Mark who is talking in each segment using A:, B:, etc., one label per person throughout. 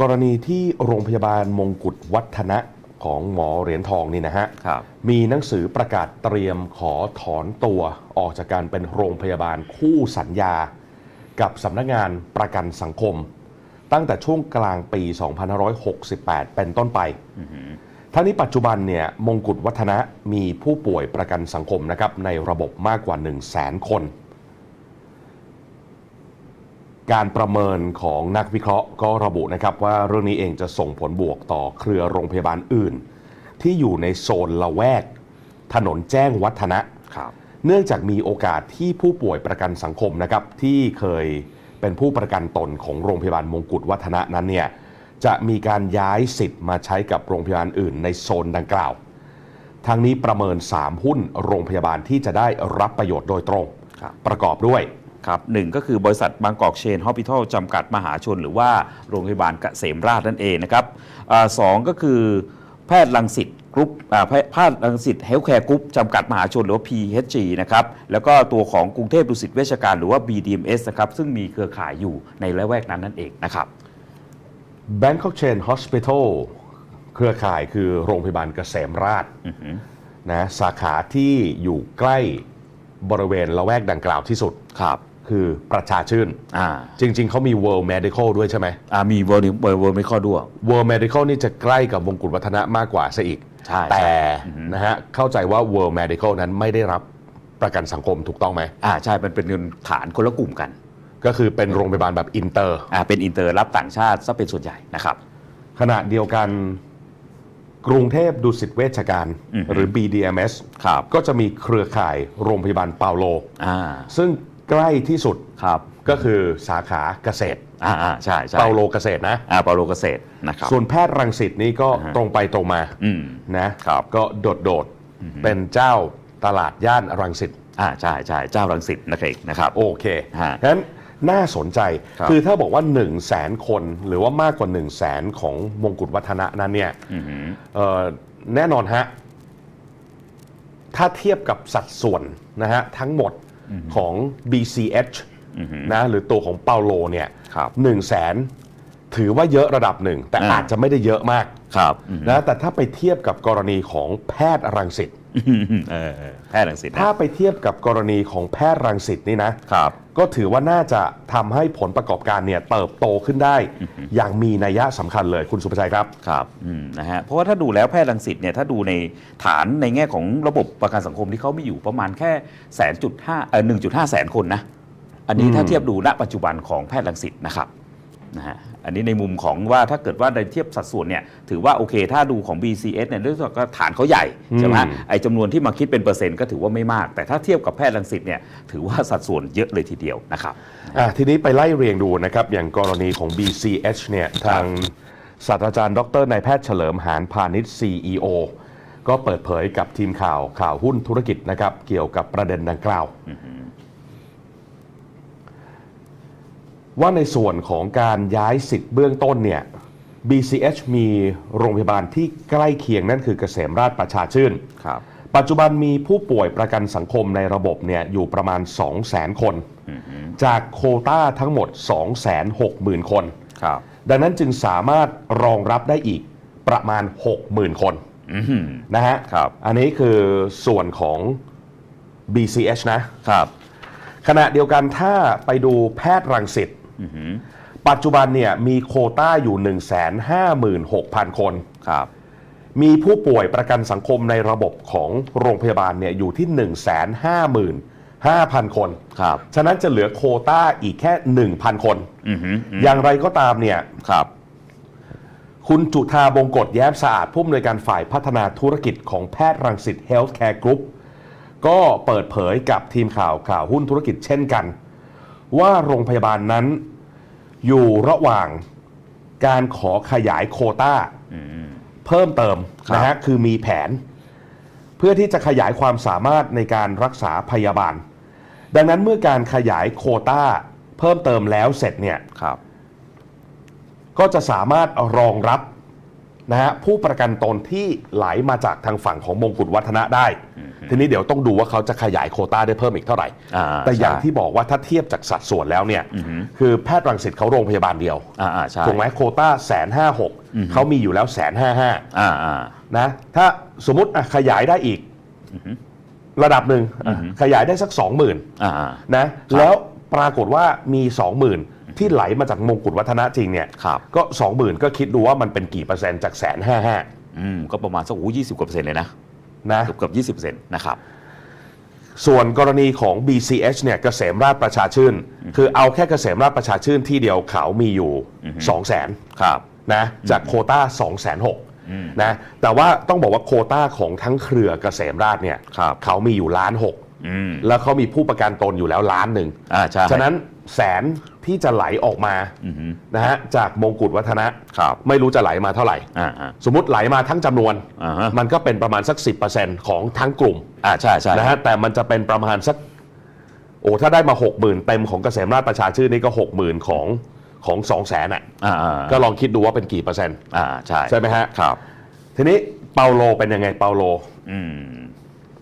A: กรณีที่โรงพยาบาลมงกุฎวัฒนะของหมอเหรียญทองนี่นะฮะ
B: ครับ
A: มีหนังสือประกาศเตรียมขอถอนตัวออกจากการเป็นโรงพยาบาลคู่สัญญา กับสำนักงานประกันสังคม ตั้งแต่ช่วงกลางปี 2568 เป็นต้นไปทั้งนี้ปัจจุบันเนี่ยมงกุฎวัฒนะมีผู้ป่วยประกันสังคมนะครับในระบบมากกว่า 1 0 0 0 0แสนคน การประเมินของนักวิเคราะห์ก็ระบุนะครับว่าเรื่องนี้เองจะส่งผลบวกต่อเครือโรงพยาบาลอื่น ที่อยู่ในโซนละแวก ถนนแจ้งวัฒนะ
B: ครับ
A: เนื่องจากมีโอกาสที่ผู้ป่วยประกันสังคมนะครับที่เคยเป็นผู้ประกันตนของโรงพยาบาลมงกุฎวัฒนะนั้นเนี่ยจะมีการย้ายสิทธิ์มาใช้กับโรงพยาบาลอื่น ในโซนดังกล่าว ทางนี้ประเมิน 3 หุ้นโรงพยาบาลที่จะได้รับประโยชน์โดยตรง
B: ครับ
A: ประกอบด้วย
B: ครับหนึ่งก็คือบริษัทบางกอกเชนฮอสพิทอลจำกัดมหาชน หรือว่าโรงพยาบาลเกษมราชนั่นเองนะครับอาสองก็คือแพทย์รังสิตกรุ๊ปอ่าแพแพทย์รังสิตเฮลท์แคร์กรุ๊ปจำกัดมหาชนหรือว่า PHG นะครับ แล้วก็ตัวของกรุงเทพดุสิตเวชการหรือว่า BDMS นะครับ ซึ่งมีเครือข่ายอยู่ในละแวกนั้นนั่นเองนะครับ
A: Bangkok Chain Hospital เครือข่ายคือโรงพยาบาลเกษมราชนะสาขาที่อยู่ใกล้บริเวณละแวกดังกล่าวที่สุด
B: ครับ
A: คือประชาชื่น
B: อ่า
A: จริง ๆ เขามี World Medical ด้วยใช่ไหม
B: อ่ามีเวอร์เวอร์เวอร์ไม่ข้อด้วย
A: World Medical นี่จะใกล้กับมงกุฎวัฒนะมากกว่าซะอีก
B: ใช่
A: แต่
B: ใช่
A: นะฮะเข้าใจว่า World Medical นั้นไม่ได้รับประกันสังคมถูกต้องไหม
B: อ่าใช่มันเป็นเงินฐานคนละกลุ่มกัน
A: ก็คือเป็นโรงพยาบาลแบบอินเตอร์
B: อ่าเป็นอินเตอร์รับต่างชาติซะเป็นส่วนใหญ่นะครับ
A: ขณะเดียวกันกรุงเทพดุสิตเวชการ
B: อือฮึ
A: หรือ BDMS
B: ครับ
A: ก็จะมีเครือข่ายโรงพยาบาลเปาโล
B: อ่า
A: ซึ่ง ใกล้ที่สุด
B: ครับ
A: ก็คือสาขาเกษตร
B: อ่าอ่าใช่ใช่
A: เปาโลเกษตรนะ
B: อ่าเปาโลเกษตรนะครับ
A: ส่วนแพทย์รังสิตนี่ก็
B: อ่าฮะ
A: ตรงไปตรงมา
B: อืม
A: นะครับก็โดดโดดๆเป็นเจ้าตลาดย่านรังสิต
B: อ่าใช่ใช่เจ้ารังสิตนะครับนะครับ
A: โอเค
B: ฮะ
A: ฉะนั้นน่าสนใจ
B: ครับ
A: คือถ้าบอกว่า 1 0 0 0 0แสนคนหรือว่ามากกว่า 1 0 0 0 0แสนของมงกุฎวัฒนะนั้นเนี่ย
B: อือหือ
A: เอ่อแน่นอนฮะถ้าเทียบกับสัดส่วนนะฮะทั้งหมด ของ BCH นะหรือตัวของเปาโลเนี่ย
B: ครับ
A: หนึ่งแสนถือว่าเยอะระดับหนึ่ง แต่
B: อ่า
A: อาจจะไม่ได้เยอะมาก
B: ครับอืม
A: นะแต่ถ้าไปเทียบกับกรณีของแพทย์รังสิต
B: เออเออแพทย์รังสิตนะ
A: ถ้าไปเทียบกับกรณีของแพทย์รังสิตนี่นะ
B: ครับ
A: ก็ถือว่าน่าจะทำให้ผลประกอบการเนี่ยเติบโตขึ้นได้ อย่างมีนัยยะสำคัญเลยคุณสุภชัยครับ
B: ครับอืมนะฮะเพราะว่าถ้าดูแล้วแพทย์รังสิตเนี่ยถ้าดูในฐานในแง่ของระบบประกันสังคมที่เขามีอยู่ประมาณแค่แสนจุดห้าเออหนึ่งจุดห้าแสนคนนะอันนี้ถ้าเทียบดูณปัจจุบันของแพทย์รังสิตนะครับนะฮะ อันนี้ในมุมของว่าถ้าเกิดว่าในเทียบสัดส่วนเนี่ยถือว่าโอเค ถ้าดูของ BCS เนี่ยด้วยก็ฐานเขาใหญ่ใช่ไหม
A: อืม
B: ไอ้จำนวนที่มาคิดเป็นเปอร์เซ็นต์ก็ถือว่าไม่มาก แต่ถ้าเทียบกับแพทย์รังสิตเนี่ยถือว่าสัดส่วนเยอะเลยทีเดียวนะครับ
A: อะทีนี้ไปไล่เรียงดูนะครับอย่างกรณีของ BCH เนี่ยทางศาสตราจารย์ ดรนายแพทย์เฉลิมหานพาณิชย์ CEO ก็เปิดเผยกับทีมข่าวข่าวหุ้นธุรกิจนะครับเกี่ยวกับประเด็นดังกล่าว ว่าในส่วนของการย้ายสิทธิ์เบื้องต้นเนี่ย BCH มีโรงพยาบาลที่ใกล้เคียงนั่นคือเกษมราชประชาชื่น
B: ครับ
A: ปัจจุบันมีผู้ป่วยประกันสังคมในระบบเนี่ยอยู่ประมาณ 200,000 คน จากโควต้าทั้งหมด 260,000 คน
B: ครับ
A: ดังนั้นจึงสามารถรองรับได้อีกประมาณ 60,000 คน
B: อืม
A: นะฮะ
B: ครับ
A: อันนี้คือส่วนของ BCH นะ
B: ครับ
A: ขณะเดียวกันถ้าไปดูแพทย์รังสิต ปัจจุบันเนี่ยมีโควต้าอยู่ 156,000 คน
B: ครับ
A: มีผู้ป่วยประกันสังคมในระบบของโรงพยาบาลเนี่ยอยู่ที่ 155,000 คน
B: ครับ
A: ฉะนั้นจะเหลือโควต้าอีกแค่ 1,000 คน
B: อือหืออืม
A: อย่างไรก็ตามเนี่ย
B: ครับ
A: คุณจุธาบงกฎแย้มสะอาดผู้อำนวยการฝ่ายพัฒนาธุรกิจของแพทย์รังสิตเฮลท์แคร์กรุ๊ปก็เปิดเผยกับทีมข่าวข่าวหุ้นธุรกิจเช่นกัน ว่าโรงพยาบาลนั้น อยู่ระหว่างการขอขยายโควต้าเพิ่มเติม
B: ครับ
A: นะฮะคือมีแผน เพื่อที่จะขยายความสามารถในการรักษาพยาบาล ดังนั้นเมื่อการขยายโควต้าเพิ่มเติมแล้วเสร็จเนี่ย
B: ครับ
A: ก็จะสามารถรองรับ นะฮะผู้ประกันตนที่ไหลมาจากทางฝั่งของมงกุฎวัฒนะได้ ทีนี้เดี๋ยวต้องดูว่าเขาจะขยายโควต้าได้เพิ่มอีกเท่าไหร่
B: อ่า
A: แต่อย่าง
B: ใช่
A: ที่บอกว่าถ้าเทียบจากสัดส่วนแล้วเนี่ยคือแพทย์รังสิตเขาโรงพยาบาลเดียว
B: อ่าอ่าใช่
A: ถูกไหมโควต้าแสนห้าหกเขามีอยู่แล้วแสนห้าห้า
B: อ่าอ่า
A: นะถ้าสมมติอะขยายได้อีกระดับหนึ่งอะขยายได้สักสองหมื่น
B: อ่าอ่า
A: นะครับแล้วปรากฏว่ามีสองหมื่น ที่ไหลมาจากมงกุฎวัฒนะจริงเนี่ย
B: ครับ
A: ก็สองหมื่นก็คิดดูว่ามันเป็นกี่เปอร์เซ็นต์จากแสนห้าห้า
B: อืมก็ประมาณสักโอ้ยี่สิบกว่าเปอร์เซ็นต์เลยนะ
A: นะ
B: เกือบเกือบยี่สิบเปอร์เซ็นต์นะครับ
A: ส่วนกรณีของ BCH เนี่ยเกษมราชประชาชื่น คือเอาแค่เกษมราชประชาชื่นที่เดียวเขามีอยู่2 0 0 0 0น
B: ครับ
A: นะจากโควต้า2 6 0 0 0นะแต่ว่าต้องบอกว่าโควต้าของทั้งเครือเกษมราชเนี่ย
B: ครับ
A: เขามีอยู่ล้านหก
B: อืม
A: แล้วเขามีผู้ประกันตนอยู่แล้วล้านหนึ่ง
B: อ่าใช่
A: ฉะนั้นแสนที่จะไหลออกมานะฮะจากมงกุฎวัฒนะครับไม่รู้จะไหลมาเท่าไหร่
B: อ่าอ่า
A: สมมติไหลมาทั้งจำนวน
B: อ่าฮะ
A: มันก็เป็นประมาณสัก 10%ของทั้งกลุ่ม
B: อ่าใช่ใช่
A: นะฮะแต่มันจะเป็นประมาณสักโอ้ถ้าได้มา 6 0,000 เต็มของเกษมราชประชาชื่นนี่ก็ 60,000 ของของ2 0 0 0 0นอะ
B: อ่าอ่า
A: ก็ลองคิดดูว่าเป็นกี่เปอร์เซ็นต์
B: อ่าใช่
A: ใช่ไหมฮะ
B: ครับ
A: ทีนี้เปาโลเป็นยังไงเปาโล
B: อืม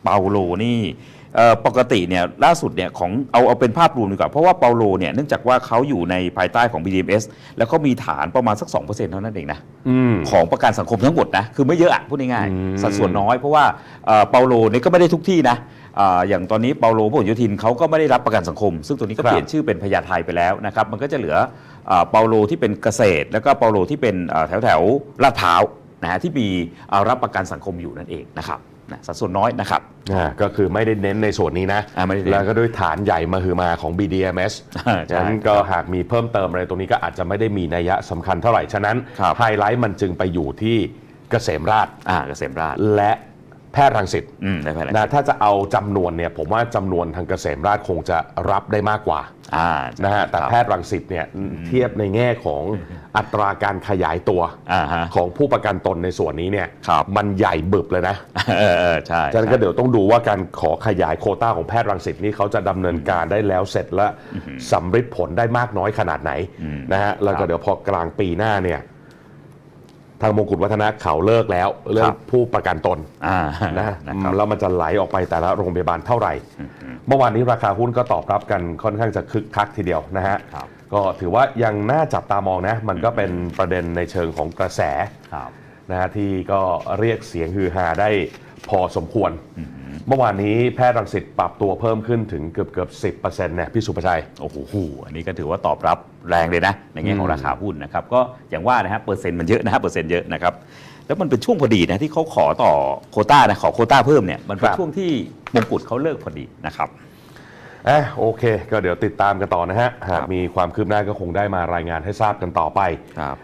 B: เปาโลนี่เอ่อ ปกติเนี่ยล่าสุดเนี่ยของเอาเอาเป็นภาพรวมดีกว่า เพราะว่าเปาโลเนี่ยเนื่องจากว่าเขาอยู่ในภายใต้ของ BDMs แล้วก็มีฐานประมาณสัก 2%เท่านั้นเองนะ
A: อืม
B: ของประกันสังคมทั้งหมดนะ คือไม่เยอะอะพูดง่าย
A: อืม
B: ๆสัดส่วนน้อยเพราะว่าเอ่อเปาโลเนี่ยก็ไม่ได้ทุกที่นะอ่าอย่างตอนนี้เปาโลพหลโยธินเขาก็ไม่ได้รับประกันสังคม ซึ่งตัวนี้ก็
A: ครับ
B: เปลี่ยนชื่อเป็นพญาไทไปแล้วนะครับมันก็จะเหลืออ่าเปาโลที่เป็นเกษตร แล้วก็เปาโลที่เป็นอ่าแถวแถวๆลาดพร้าวนะฮะที่มีอ่ารับประกันสังคมอยู่นั่นเองนะครับ นะสัดส่วนน้อยนะครับ
A: อ่าก็คือไม่ได้เน้นในส่วนนี้นะ
B: อ่าไม่ได้เน้น
A: แล้วก็ด้วยฐานใหญ่มาคือมาของ BDMS
B: อ่าใช่
A: ฉะนั้นก็หากมีเพิ่มเติมอะไรตรงนี้ก็อาจจะไม่ได้มีนัยยะสำคัญเท่าไหร่ ฉะนั้น
B: ครับ
A: ไฮไลท์มันจึงไปอยู่ที่เกษมราช
B: อ่าเกษมราช
A: และ แพทย์รังสิต
B: อืมได้ไปแล้ว
A: นะถ้าจะเอาจำนวนเนี่ยผมว่าจำนวนทางเกษมราชคงจะรับได้มากกว่า
B: อ่า
A: นะฮะแต่
B: ครับ
A: แพทย์รังสิตเนี่ยเทียบในแง่ของอัตราการขยายตัว
B: อ่าฮะ
A: ของผู้ประกันตนในส่วนนี้เนี่ย
B: ครับ
A: มันใหญ่บึบเลยนะ
B: เออเออใช่
A: ฉะนั้นก็เดี๋ยวต้องดูว่าการขอขยายโควต้าของแพทย์รังสิตนี่เขาจะดำเนินการได้แล้วเสร็จและสำฤทธิ์ผลได้มากน้อยขนาดไหนนะฮะแล้วก็เดี๋ยวพอกลางปีหน้าเนี่ย ทางมงกุฎวัฒนะเขาเลิกแล้วเลิ
B: ครั
A: ก
B: บ
A: ผู้ประกันตน
B: อ่า
A: นะ
B: นะครับ
A: แล้วมันจะไหลออกไปแต่ละโรงพยาบาลเท่าไหร่ เมื่อวานนี้ราคาหุ้นก็ตอบรับกันค่อนข้างจะคึกคักทีเดียวนะฮะ
B: ครับ
A: ก็ถือว่ายังน่าจับตามองนะ มันก็เป็นประเด็นในเชิงของกระแส
B: ครับ
A: นะฮะที่ก็เรียกเสียงฮือฮาได้พอสมควร เมื่อวานนี้แพทย์รังสิตปรับตัวเพิ่มขึ้นถึงเกือบเกือบสิบเปอร์เซ็นต์เนี่ยพี่สุภชัย
B: โอ้โห อันนี้ก็ถือว่าตอบรับแรงเลยนะ ในแง่ของราคาหุ้นนะครับ ก็อย่างว่านะฮะเปอร์เซ็นต์มันเยอะนะฮะเปอร์เซ็นต์เยอะนะครับ แล้วมันเป็นช่วงพอดีนะที่เขาขอต่อโควต้านะขอโควต้าเพิ่มเนี่ยมันเป็น
A: ครับ
B: ช่วงที่มงกุฎเขาเลิกพอดีนะครับ
A: อะโอเค ก็เดี๋ยวติดตามกันต่อนะฮะ หาก
B: ครับ
A: มีความคืบหน้าก็คงได้มารายงานให้ทราบกันต่อไป
B: ครับ